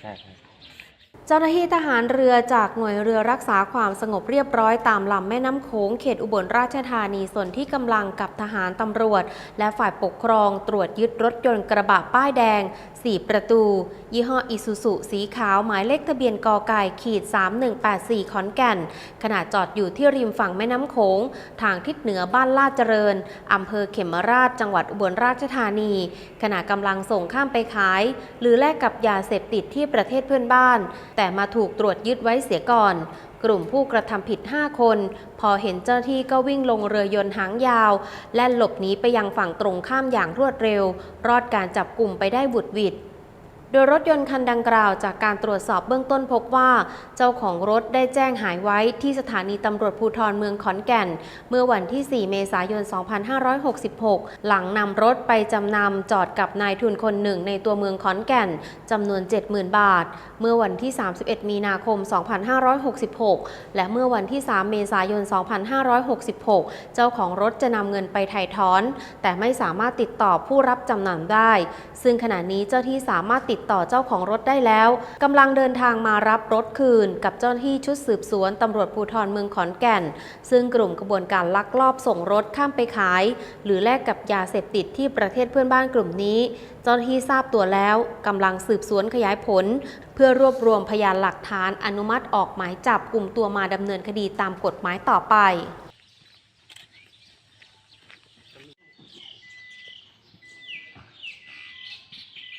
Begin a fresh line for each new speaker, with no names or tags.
ใช่ครับ
เจ้าหน้าที่ทหารเรือจากหน่วยเรือรักษาความสงบเรียบร้อยตามลำแม่น้ำโขงเขตอุบลราชธานีส่วนที่กำลังกับทหารตำรวจ และฝ่ายปกครองตรวจยึดรถยนต์กระบะป้ายแดง 4 ประตู ยี่ห้ออิซูซุสีขาวหมายเลขทะเบียนกอไก่ขีด 3184 ขอนแก่น ขณะจอดอยู่ที่ริมฝั่งแม่น้ำโขง ทางทิศเหนือบ้านลาดเจริญ อำเภอเขมราชจังหวัดอุบลราชธานี ขณะกำลังส่งข้ามไปขาย หรือแลกกับยาเสพติดที่ประเทศเพื่อนบ้าน แต่มาถูกตรวจยึดไว้เสียก่อน กลุ่มผู้กระทำผิด 5 คน พอเห็นเจ้าหน้าที่ก็วิ่งลงเรือยนต์หางยาว และหลบหนีไปยังฝั่งตรงข้ามอย่างรวดเร็ว รอดการจับกลุ่มไปได้บุดวิด โดยรถยนต์คันดังกล่าวจากการตรวจสอบเบื้องต้นพบว่า เจ้าของรถได้แจ้งหายไว้ที่สถานีตำรวจภูธรเมืองขอนแก่น เมื่อวันที่ 4 เมษายน 2566 หลังนำรถไปจำนำจอดกับนายทุนคนหนึ่งในตัวเมืองขอนแก่นจำนวน 70,000 บาท เมื่อวันที่ 31 มีนาคม 2566 และเมื่อวันที่ 3 เมษายน 2566 เจ้าของรถจะนำเงินไปไถ่ถอน แต่ไม่สามารถติดต่อผู้รับจำนำได้ ซึ่งขณะนี้เจ้าที่สามารถติดดต่อเจ้าของรถได้แล้วกำลังเดินทางมารับรถคืน กับเจ้าหน้าที่ชุดสืบสวนตำรวจภูธรเมืองขอนแก่น ซึ่งกลุ่มกระบวนการลักลอบส่งรถข้ามไปขาย หรือแลกกับยาเสพติดที่ประเทศเพื่อนบ้านกลุ่มนี้เจ้าหน้าที่ทราบตัวแล้วกำลังสืบสวนขยายผล เพื่อรวบรวมพยานหลักฐานอนุมัติออกหมายจับกลุ่มตัวมาดำเนินคดีตามกฎหมายต่อไป